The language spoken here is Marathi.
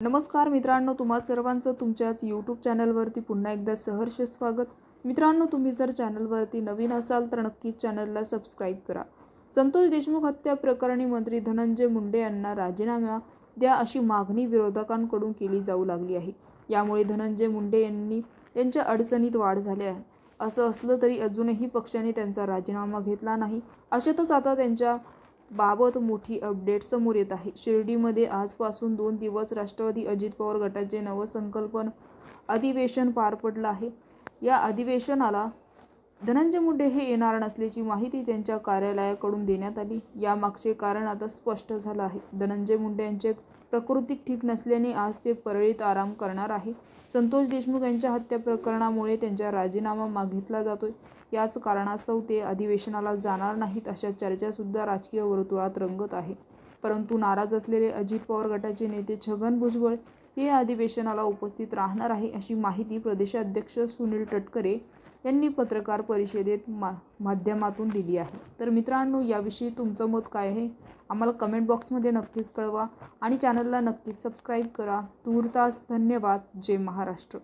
नमस्कार मित्रांनो तुम्हा सर्वांचं तुमच्याच यूट्यूब चॅनलवरती पुन्हा एकदा सहर्ष स्वागत. मित्रांनो तुम्ही जर चॅनलवरती नवीन असाल तर नक्कीच चॅनलला सबस्क्राईब करा. संतोष देशमुख हत्या प्रकरणी मंत्री धनंजय मुंडे यांना राजीनामा द्या अशी मागणी विरोधकांकडून केली जाऊ लागली आहे. यामुळे धनंजय मुंडे यांनी यांच्या अडचणीत वाढ झाली आहे. असं असलं तरी अजूनही पक्षाने त्यांचा राजीनामा घेतला नाही. अशातच आता त्यांच्या बाबत मोठी अपडेट समोर येत आहे. शिर्डीमध्ये आजपासून दोन दिवस राष्ट्रवादी अजित पवार गटाचे नवसंकल्पन अधिवेशन पार पडलं आहे. या अधिवेशनाला धनंजय मुंडे हे येणार नसल्याची माहिती त्यांच्या कार्यालयाकडून देण्यात आली. यामागचे कारण आता स्पष्ट झालं आहे. धनंजय मुंडे यांचे प्रकृती ठीक नसल्याने आज ते परळीत आराम करणार आहे. संतोष देशमुख यांच्या हत्या प्रकरणामुळे त्यांचा राजीनामा मागितला जातोय. याच कारणास्तव ते अधिवेशनाला जाणार नाहीत अशा चर्चासुद्धा राजकीय वर्तुळात रंगत आहे. परंतु नाराज असलेले अजित पवार गटाचे नेते छगन भुजबळ हे अधिवेशनाला उपस्थित राहणार आहे अशी माहिती प्रदेशाध्यक्ष सुनील तटकरे यांनी पत्रकार परिषदेत मा माध्यमातून दिली आहे. तर मित्रांनो याविषयी तुमचं मत काय आहे? आम्हाला कमेंट बॉक्समध्ये नक्कीच कळवा आणि चॅनलला नक्कीच सबस्क्राईब करा. तूर्तास धन्यवाद. जय महाराष्ट्र.